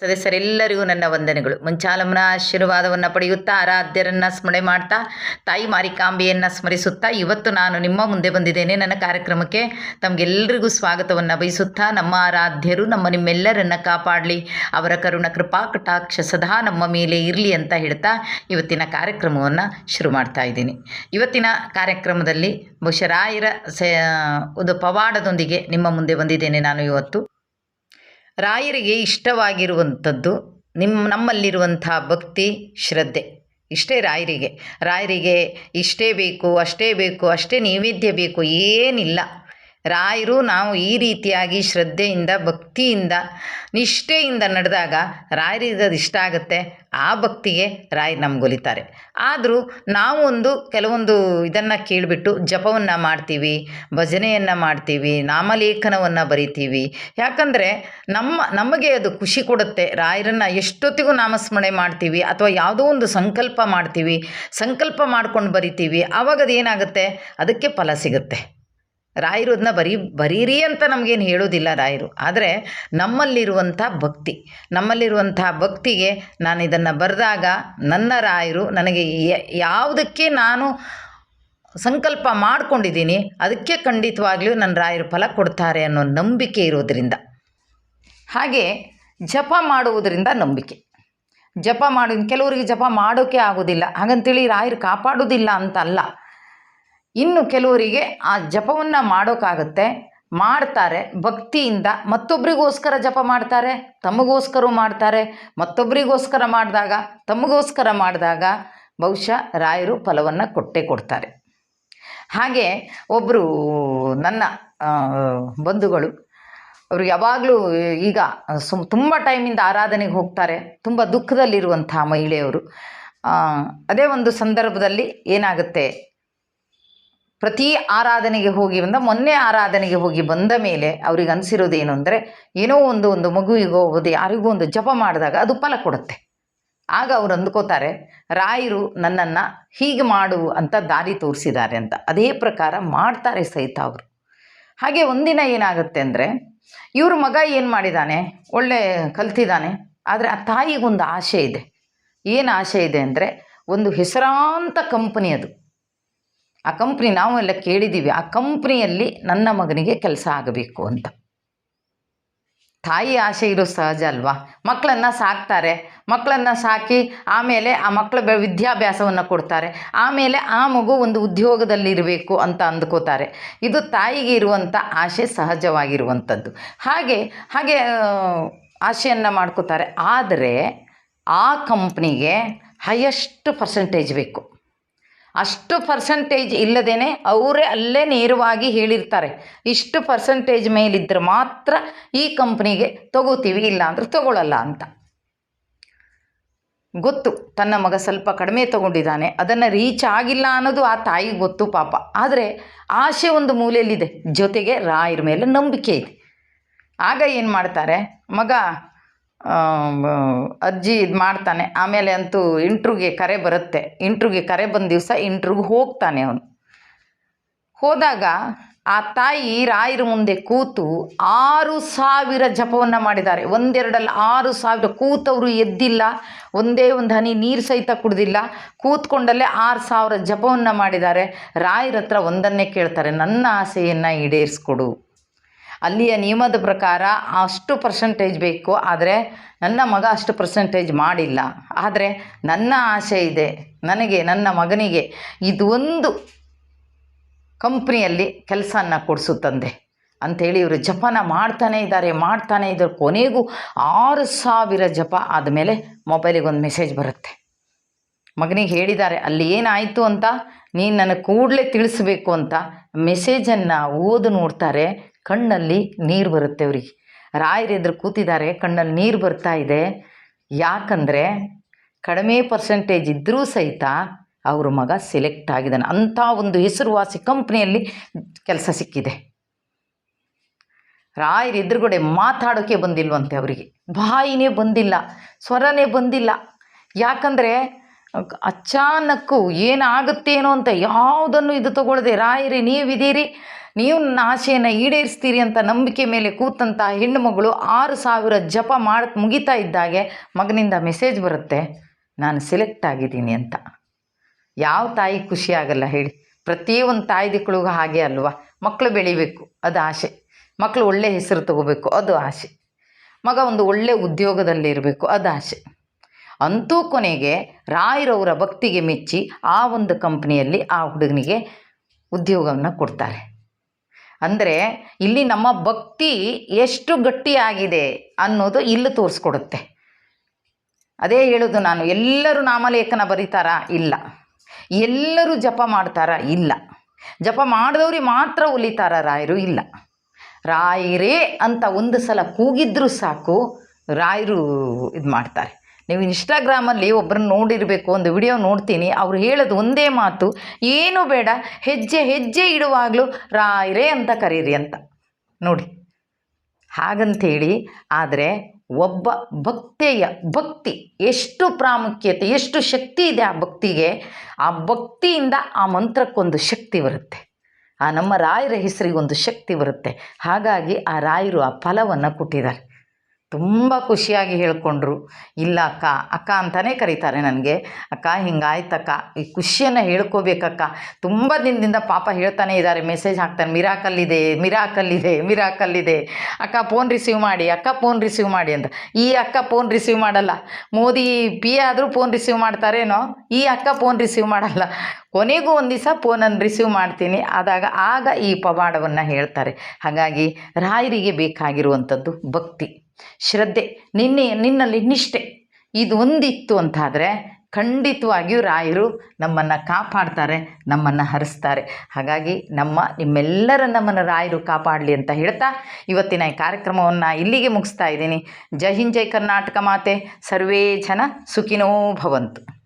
ಸದಸ್ಯರೆಲ್ಲರಿಗೂ ನನ್ನ ವಂದನೆಗಳು. ಮುಂಚಾಲಮ್ಮನ ಆಶೀರ್ವಾದವನ್ನು ಪಡೆಯುತ್ತಾ, ಆರಾಧ್ಯರನ್ನು ಸ್ಮರಣೆ ಮಾಡ್ತಾ, ತಾಯಿ ಮಾರಿಕಾಂಬೆಯನ್ನು ಸ್ಮರಿಸುತ್ತಾ, ಇವತ್ತು ನಾನು ನಿಮ್ಮ ಮುಂದೆ ಬಂದಿದ್ದೇನೆ ನನ್ನ ಕಾರ್ಯಕ್ರಮಕ್ಕೆ. ತಮಗೆಲ್ಲರಿಗೂ ಸ್ವಾಗತವನ್ನು ಬಯಸುತ್ತಾ, ನಮ್ಮ ಆರಾಧ್ಯರು, ನಮ್ಮ ನಿಮ್ಮೆಲ್ಲರನ್ನ ಕಾಪಾಡಲಿ. ಅವರ ಕರುಣ, ಕೃಪಾ, ಕಟಾಕ್ಷ ಸದಾ ನಮ್ಮ ಮೇಲೆ ಇರಲಿ ಅಂತ ಹೇಳ್ತಾ ಇವತ್ತಿನ ಕಾರ್ಯಕ್ರಮವನ್ನು ಶುರು ಮಾಡ್ತಾ ಇದ್ದೀನಿ. ಇವತ್ತಿನ ಕಾರ್ಯಕ್ರಮದಲ್ಲಿ ಬಹುಶಃ ರಾಯರ ಸ ಒಂದು ಪವಾಡದೊಂದಿಗೆ ನಿಮ್ಮ ಮುಂದೆ ಬಂದಿದ್ದೇನೆ ನಾನು ಇವತ್ತು. ರಾಯರಿಗೆ ಇಷ್ಟವಾಗಿರುವಂಥದ್ದು ನಿಮ್ಮ ನಮ್ಮಲ್ಲಿರುವಂಥ ಭಕ್ತಿ, ಶ್ರದ್ಧೆ. ಇಷ್ಟೇ ರಾಯರಿಗೆ. ರಾಯರಿಗೆ ಇಷ್ಟೇ ಬೇಕು, ಅಷ್ಟೇ ಬೇಕು, ಅಷ್ಟೇ ನೈವೇದ್ಯ ಬೇಕು, ಏನಿಲ್ಲ. ರಾಯರು ನಾವು ಈ ರೀತಿಯಾಗಿ ಶ್ರದ್ಧೆಯಿಂದ, ಭಕ್ತಿಯಿಂದ, ನಿಷ್ಠೆಯಿಂದ ನಡೆದಾಗ ರಾಯರಿಗೆ ಅದು ಇಷ್ಟ ಆಗುತ್ತೆ. ಆ ಭಕ್ತಿಗೆ ರಾಯ್ ನಮ್ಗೊಲಿತಾರೆ ಆದರೂ ನಾವು ಒಂದು ಕೆಲವೊಂದು ಇದನ್ನು ಕೇಳಿಬಿಟ್ಟು ಜಪವನ್ನು ಮಾಡ್ತೀವಿ, ಭಜನೆಯನ್ನು ಮಾಡ್ತೀವಿ, ನಾಮಲೇಖನವನ್ನು ಬರಿತೀವಿ. ಯಾಕಂದರೆ ನಮ್ಮ, ನಮಗೆ ಅದು ಖುಷಿ ಕೊಡುತ್ತೆ. ರಾಯರನ್ನು ಎಷ್ಟೊತ್ತಿಗೂ ನಾಮಸ್ಮರಣೆ ಮಾಡ್ತೀವಿ ಅಥವಾ ಯಾವುದೋ ಒಂದು ಸಂಕಲ್ಪ ಮಾಡ್ತೀವಿ, ಸಂಕಲ್ಪ ಮಾಡ್ಕೊಂಡು ಬರಿತೀವಿ. ಆವಾಗ ಅದೇನಾಗುತ್ತೆ ಅದಕ್ಕೆ ಫಲ ಸಿಗುತ್ತೆ. ರಾಯರು ಅದನ್ನ ಬರೀ, ಬರೀರಿ ಅಂತ ನಮಗೇನು ಹೇಳೋದಿಲ್ಲ ರಾಯರು. ಆದರೆ ನಮ್ಮಲ್ಲಿರುವಂಥ ಭಕ್ತಿ, ನಮ್ಮಲ್ಲಿರುವಂಥ ಭಕ್ತಿಗೆ ನಾನು ಇದನ್ನು ಬರೆದಾಗ ನನ್ನ ರಾಯರು ನನಗೆ ಯಾವುದಕ್ಕೆ ನಾನು ಸಂಕಲ್ಪ ಮಾಡ್ಕೊಂಡಿದ್ದೀನಿ, ಅದಕ್ಕೆ ಖಂಡಿತವಾಗ್ಲೂ ನನ್ನ ರಾಯರು ಫಲ ಕೊಡ್ತಾರೆ ಅನ್ನೋ ನಂಬಿಕೆ ಇರೋದರಿಂದ. ಹಾಗೆ ಜಪ ಮಾಡುವುದರಿಂದ ನಂಬಿಕೆ. ಜಪ ಮಾಡಿ ಕೆಲವರಿಗೆ ಜಪ ಮಾಡೋಕ್ಕೆ ಆಗೋದಿಲ್ಲ. ಹಾಗಂತೇಳಿ ರಾಯರು ಕಾಪಾಡೋದಿಲ್ಲ ಅಂತ ಅಲ್ಲ ಇನ್ನು ಕೆಲವರಿಗೆ ಆ ಜಪವನ್ನು ಮಾಡೋಕ್ಕಾಗತ್ತೆ ಮಾಡ್ತಾರೆ, ಭಕ್ತಿಯಿಂದ ಮತ್ತೊಬ್ಬರಿಗೋಸ್ಕರ ಜಪ ಮಾಡ್ತಾರೆ ತಮಗೋಸ್ಕರ ಮಾಡ್ತಾರೆ. ಮತ್ತೊಬ್ಬರಿಗೋಸ್ಕರ ಮಾಡಿದಾಗ, ತಮಗೋಸ್ಕರ ಮಾಡಿದಾಗ ಬಹುಶಃ ರಾಯರು ಫಲವನ್ನು ಕೊಟ್ಟೇ ಕೊಡ್ತಾರೆ. ಹಾಗೆ ಒಬ್ಬರು ನನ್ನ ಬಂಧುಗಳು, ಅವರು ಯಾವಾಗಲೂ ಈಗ ಸುಮ್ ತುಂಬ ಟೈಮಿಂದ ಆರಾಧನೆಗೆ ಹೋಗ್ತಾರೆ. ತುಂಬ ದುಃಖದಲ್ಲಿರುವಂಥ ಮಹಿಳೆಯವರು. ಅದೇ ಒಂದು ಸಂದರ್ಭದಲ್ಲಿ ಏನಾಗುತ್ತೆ ಪ್ರತಿ ಆರಾಧನೆಗೆ ಹೋಗಿ ಬಂದ, ಮೊನ್ನೆ ಆರಾಧನೆಗೆ ಹೋಗಿ ಬಂದ ಮೇಲೆ ಅವ್ರಿಗೆ ಅನಿಸಿರೋದು ಏನು ಅಂದರೆ, ಏನೋ ಒಂದು ಒಂದು ಮಗುವಿಗೋ, ಒಂದು ಯಾರಿಗೂ ಒಂದು ಜಪ ಮಾಡಿದಾಗ ಅದು ಫಲ ಕೊಡುತ್ತೆ. ಆಗ ಅವ್ರು ಅಂದ್ಕೋತಾರೆ, ರಾಯರು ನನ್ನನ್ನು ಹೀಗೆ ಮಾಡು ಅಂತ ದಾರಿ ತೋರಿಸಿದ್ದಾರೆ ಅಂತ. ಅದೇ ಪ್ರಕಾರ ಮಾಡ್ತಾರೆ ಸಹಿತ ಅವರು. ಹಾಗೆ ಒಂದಿನ ಏನಾಗುತ್ತೆ ಅಂದರೆ, ಇವ್ರ ಮಗ ಏನು ಮಾಡಿದ್ದಾನೆ ಒಳ್ಳೆ ಕಲ್ತಿದ್ದಾನೆ ಆದರೆ ಆ ತಾಯಿಗೊಂದು ಆಸೆ ಇದೆ. ಏನು ಆಸೆ ಇದೆ ಅಂದರೆ, ಒಂದು ಹೆಸರಾಂತ ಕಂಪನಿ ಅದು. ಆ ಕಂಪ್ನಿ ನಾವೆಲ್ಲ ಕೇಳಿದ್ದೀವಿ ಆ ಕಂಪ್ನಿಯಲ್ಲಿ ನನ್ನ ಮಗನಿಗೆ ಕೆಲಸ ಆಗಬೇಕು ಅಂತ. ತಾಯಿ ಆಸೆ ಇರೋ ಸಹಜ ಅಲ್ವಾ? ಮಕ್ಕಳನ್ನು ಸಾಕ್ತಾರೆ ಮಕ್ಕಳನ್ನು ಸಾಕಿ ಆಮೇಲೆ ಆ ಮಕ್ಕಳ ವಿದ್ಯಾಭ್ಯಾಸವನ್ನು ಕೊಡ್ತಾರೆ, ಆಮೇಲೆ ಆ ಮಗು ಒಂದು ಉದ್ಯೋಗದಲ್ಲಿರಬೇಕು ಅಂತ ಅಂದ್ಕೋತಾರೆ. ಇದು ತಾಯಿಗೆ ಇರುವಂಥ ಆಸೆ ಸಹಜವಾಗಿರುವಂಥದ್ದು ಹಾಗೆ ಹಾಗೆ ಆಸೆಯನ್ನು ಮಾಡ್ಕೋತಾರೆ. ಆದರೆ ಆ ಕಂಪ್ನಿಗೆ ಹೈಯೆಸ್ಟ್ ಪರ್ಸೆಂಟೇಜ್ ಬೇಕು. ಅಷ್ಟು ಪರ್ಸೆಂಟೇಜ್ ಇಲ್ಲದೇ ಅವರೇ ಅಲ್ಲೇ ನೇರವಾಗಿ ಹೇಳಿರ್ತಾರೆ. ಇಷ್ಟು ಪರ್ಸೆಂಟೇಜ್ ಮೇಲಿದ್ದರೆ ಮಾತ್ರ ಈ ಕಂಪ್ನಿಗೆ ತಗೋತೀವಿ ಇಲ್ಲ ಅಂದ್ರೆ ತಗೊಳ್ಳಲ್ಲ ಅಂತ. ಗೊತ್ತು, ತನ್ನ ಮಗ ಸ್ವಲ್ಪ ಕಡಿಮೆ ತಗೊಂಡಿದ್ದಾನೆ, ಅದನ್ನು ರೀಚ್ ಆಗಿಲ್ಲ ಅನ್ನೋದು ಆ ತಾಯಿಗೆ ಗೊತ್ತು ಪಾಪ. ಆದರೆ ಆಸೆ ಒಂದು ಮೂಲೆಯಲ್ಲಿದೆ, ಜೊತೆಗೆ ರಾಯರ ಮೇಲೆ ನಂಬಿಕೆ ಇದೆ. ಆಗ ಏನು ಮಾಡ್ತಾರೆ, ಮಗ ಅಜ್ಜಿ ಇದು ಮಾಡ್ತಾನೆ. ಆಮೇಲೆ ಅಂತೂ ಇಂಟ್ರ್ಯೂಗೆ ಕರೆ ಬರುತ್ತೆ. ಇಂಟ್ರ್ಯೂಗೆ ಕರೆ ಬಂದ ದಿವಸ ಇಂಟ್ರ್ಯೂಗೆ ಹೋಗ್ತಾನೆ ಅವನು. ಹೋದಾಗ ಆ ತಾಯಿ ರಾಯರ ಮುಂದೆ ಕೂತು ಆರು ಸಾವಿರ ಜಪವನ್ನು ಮಾಡಿದ್ದಾರೆ. ಒಂದೆರಡಲ್ಲ, ಆರು ಸಾವಿರ. ಕೂತವರು ಎದ್ದಿಲ್ಲ. ಒಂದೇ ಒಂದು ಹನಿ ನೀರು ಸಹಿತ ಕುಡ್ದಿಲ್ಲ. ಕೂತ್ಕೊಂಡಲ್ಲೇ ಆರು ಸಾವಿರ ಜಪವನ್ನು ಮಾಡಿದ್ದಾರೆ. ರಾಯರ ಹತ್ರ ಒಂದನ್ನೇ ಕೇಳ್ತಾರೆ, ನನ್ನ ಆಸೆಯನ್ನು ಈಡೇರಿಸ್ಕೊಡು. ಅಲ್ಲಿಯ ನಿಯಮದ ಪ್ರಕಾರ ಅಷ್ಟು ಪರ್ಸೆಂಟೇಜ್ ಬೇಕು, ಆದರೆ ನನ್ನ ಮಗ ಅಷ್ಟು ಪರ್ಸೆಂಟೇಜ್ ಮಾಡಿಲ್ಲ. ಆದರೆ ನನ್ನ ಆಸೆ ಇದೆ, ನನಗೆ, ನನ್ನ ಮಗನಿಗೆ ಇದೊಂದು ಕಂಪ್ನಿಯಲ್ಲಿ ಕೆಲಸನ ಕೊಡಿಸು ತಂದೆ ಅಂಥೇಳಿ ಇವರು ಜಪನ ಮಾಡ್ತಾನೇ ಇದ್ದಾರೆ ಮಾಡ್ತಾನೇ ಇದ್ದಾರೆ. ಕೊನೆಗೂ ಆರು ಸಾವಿರ ಜಪ ಆದಮೇಲೆ ಮೊಬೈಲಿಗೆ ಒಂದು ಮೆಸೇಜ್ ಬರುತ್ತೆ. ಮಗನಿಗೆ ಹೇಳಿದ್ದಾರೆ, ಅಲ್ಲಿ ಏನಾಯಿತು ಅಂತ ನೀನು ನನಗೆ ಕೂಡಲೇ ತಿಳಿಸ್ಬೇಕು ಅಂತ ಮೆಸೇಜನ್ನು ಓದು ನೋಡ್ತಾರೆ, ಕಣ್ಣಲ್ಲಿ ನೀರು ಬರುತ್ತೆ ಅವ್ರಿಗೆ. ರಾಯರು ಎದುರು ಕೂತಿದ್ದಾರೆ, ಕಣ್ಣಲ್ಲಿ ನೀರು ಬರ್ತಾ ಇದೆ. ಯಾಕಂದರೆ ಕಡಿಮೆ ಪರ್ಸೆಂಟೇಜ್ ಇದ್ದರೂ ಸಹಿತ ಅವ್ರ ಮಗ ಸೆಲೆಕ್ಟ್ ಆಗಿದ್ದಾನೆ. ಅಂಥ ಒಂದು ಹೆಸರುವಾಸಿ ಕಂಪ್ನಿಯಲ್ಲಿ ಕೆಲಸ ಸಿಕ್ಕಿದೆ. ರಾಯರ ಎದುರುಗಡೆ ಮಾತಾಡೋಕ್ಕೆ ಬಂದಿಲ್ವಂತೆ ಅವರಿಗೆ. ಬಾಯಿನೇ ಬಂದಿಲ್ಲ, ಸ್ವರನೇ ಬಂದಿಲ್ಲ. ಯಾಕಂದರೆ ಅಚಾನಕ್ಕು ಏನಾಗುತ್ತೇನೋ ಅಂತ ಯಾವುದನ್ನು ಇದು ತಗೊಳ್ಳದೆ ರಾಯರಿ ನೀವಿದ್ದೀರಿ ನೀವು ನನ್ನ ಆಸೆಯನ್ನು ಈಡೇರಿಸ್ತೀರಿ ಅಂತ ನಂಬಿಕೆ ಮೇಲೆ ಕೂತಂಥ ಹೆಣ್ಣು ಮಗಳು ಆರು ಸಾವಿರ ಜಪ ಮಾಡಿ ಮುಗಿತಾ ಇದ್ದಾಗೆ ಮಗನಿಂದ ಮೆಸೇಜ್ ಬರುತ್ತೆ, ನಾನು ಸೆಲೆಕ್ಟ್ ಆಗಿದ್ದೀನಿ ಅಂತ. ಯಾವ ತಾಯಿ ಖುಷಿ ಆಗಲ್ಲ ಹೇಳಿ. ಪ್ರತಿಯೊಂದು ತಾಯಿದಿಕ್ಕಳಿಗೂ ಹಾಗೆ ಅಲ್ವಾ? ಮಕ್ಕಳು ಬೆಳಿಬೇಕು, ಅದು ಆಸೆ. ಮಕ್ಕಳು ಒಳ್ಳೆ ಹೆಸರು ತಗೋಬೇಕು, ಅದು ಆಸೆ. ಮಗ ಒಂದು ಒಳ್ಳೆ ಉದ್ಯೋಗದಲ್ಲಿರಬೇಕು, ಅದು ಆಸೆ. ಅಂತೂ ಕೊನೆಗೆ ರಾಯರವರ ಭಕ್ತಿಗೆ ಮೆಚ್ಚಿ ಆ ಒಂದು ಕಂಪ್ನಿಯಲ್ಲಿ ಆ ಹುಡುಗನಿಗೆ ಉದ್ಯೋಗವನ್ನು ಕೊಡ್ತಾರೆ. ಅಂದರೆ ಇಲ್ಲಿ ನಮ್ಮ ಭಕ್ತಿ ಎಷ್ಟು ಗಟ್ಟಿಯಾಗಿದೆ ಅನ್ನೋದು ಇಲ್ಲಿ ತೋರಿಸ್ಕೊಡುತ್ತೆ. ಅದೇ ಹೇಳೋದು ನಾನು, ಎಲ್ಲರೂ ನಾಮಲೇಖನ ಬರೀತಾರಾ? ಇಲ್ಲ. ಎಲ್ಲರೂ ಜಪ ಮಾಡ್ತಾರಾ? ಇಲ್ಲ. ಜಪ ಮಾಡಿದವ್ರಿಗೆ ಮಾತ್ರ ಒಲಿತಾರ ರಾಯರು? ಇಲ್ಲ. ರಾಯರೇ ಅಂತ ಒಂದು ಸಲ ಕೂಗಿದ್ರೂ ಸಾಕು, ರಾಯರು ಇದು ಮಾಡ್ತಾರೆ ನೀವು ಇನ್ಸ್ಟಾಗ್ರಾಮಲ್ಲಿ ಒಬ್ಬರನ್ನ ನೋಡಿರಬೇಕು, ಒಂದು ವಿಡಿಯೋ ನೋಡ್ತೀನಿ, ಅವ್ರು ಹೇಳೋದು ಒಂದೇ ಮಾತು, ಏನು ಬೇಡ, ಹೆಜ್ಜೆ ಹೆಜ್ಜೆ ಇಡುವಾಗಲೂ ರಾಯರೇ ಅಂತ ಕರೀರಿ ಅಂತ. ನೋಡಿ. ಹಾಗಂತೇಳಿ, ಆದರೆ ಒಬ್ಬ ಭಕ್ತೆಯ ಭಕ್ತಿ, ಎಷ್ಟು ಪ್ರಾಮುಖ್ಯತೆ, ಎಷ್ಟು ಶಕ್ತಿ ಇದೆ ಆ ಭಕ್ತಿಗೆ, ಆ ಭಕ್ತಿಯಿಂದ ಆ ಮಂತ್ರಕ್ಕೊಂದು ಶಕ್ತಿ ಬರುತ್ತೆ. ಆ ನಮ್ಮ ರಾಯರ ಹೆಸರಿಗೊಂದು ಶಕ್ತಿ ಬರುತ್ತೆ. ಹಾಗಾಗಿ ಆ ರಾಯರು ಆ ಫಲವನ್ನು ಕೊಟ್ಟಿದ್ದಾರೆ. ತುಂಬ ಖುಷಿಯಾಗಿ ಹೇಳ್ಕೊಂಡ್ರು. ಇಲ್ಲ ಅಕ್ಕ ಅಕ್ಕ ಅಂತಲೇ ಕರೀತಾರೆ ನನಗೆ. ಅಕ್ಕ, ಹಿಂಗಾಯ್ತಕ್ಕ, ಈ ಖುಷಿಯನ್ನು ಹೇಳ್ಕೋಬೇಕಕ್ಕ. ತುಂಬ ದಿನದಿಂದ ಪಾಪ ಹೇಳ್ತಾನೆ ಇದ್ದಾರೆ ಮೆಸೇಜ್ ಹಾಕ್ತಾರೆ ಮಿರಾಕಲ್ಲಿದೆ ಮಿರಾಕಲ್ಲಿದೆ ಮಿರಾಕಲ್ಲಿದೆ ಅಕ್ಕ, ಫೋನ್ ರಿಸೀವ್ ಮಾಡಿ, ಅಕ್ಕ ಫೋನ್ ರಿಸೀವ್ ಮಾಡಿ ಅಂತ. ಈ ಅಕ್ಕ ಫೋನ್ ರಿಸೀವ್ ಮಾಡಲ್ಲ. ಮೋದಿ, ಪಿ ಆದರೂ ಫೋನ್ ರಿಸೀವ್ ಮಾಡ್ತಾರೇನೋ, ಈ ಅಕ್ಕ ಫೋನ್ ರಿಸೀವ್ ಮಾಡಲ್ಲ. ಕೊನೆಗೂ ಒಂದು ದಿವಸ ಫೋನನ್ನು ರಿಸೀವ್ ಮಾಡ್ತೀನಿ. ಆದಾಗ ಆಗ ಈ ಪವಾಡವನ್ನು ಹೇಳ್ತಾರೆ. ಹಾಗಾಗಿ ರಾಯರಿಗೆ ಬೇಕಾಗಿರುವಂಥದ್ದು ಭಕ್ತಿ. ಶ್ರದ್ಧೆ, ನಿನ್ನೆ ನಿನ್ನಲ್ಲಿ ನಿಷ್ಠೆ. ಇದು ಒಂದಿತ್ತು ಅಂತಾದರೆ ಖಂಡಿತವಾಗಿಯೂ ರಾಯರು ನಮ್ಮನ್ನು ಕಾಪಾಡ್ತಾರೆ, ನಮ್ಮನ್ನು ಹರಿಸ್ತಾರೆ. ಹಾಗಾಗಿ ನಮ್ಮ, ನಿಮ್ಮೆಲ್ಲರ ನಮ್ಮನ್ನು ರಾಯರು ಕಾಪಾಡಲಿ ಅಂತ ಹೇಳ್ತಾ ಇವತ್ತಿನ ಈ ಕಾರ್ಯಕ್ರಮವನ್ನು ಇಲ್ಲಿಗೆ ಮುಗಿಸ್ತಾ ಇದ್ದೀನಿ. ಜೈ ಹಿಂದ್ ಕರ್ನಾಟಕ ಮಾತೆ. ಸರ್ವೇ ಜನ ಸುಖಿನೋ ಭವಂತು.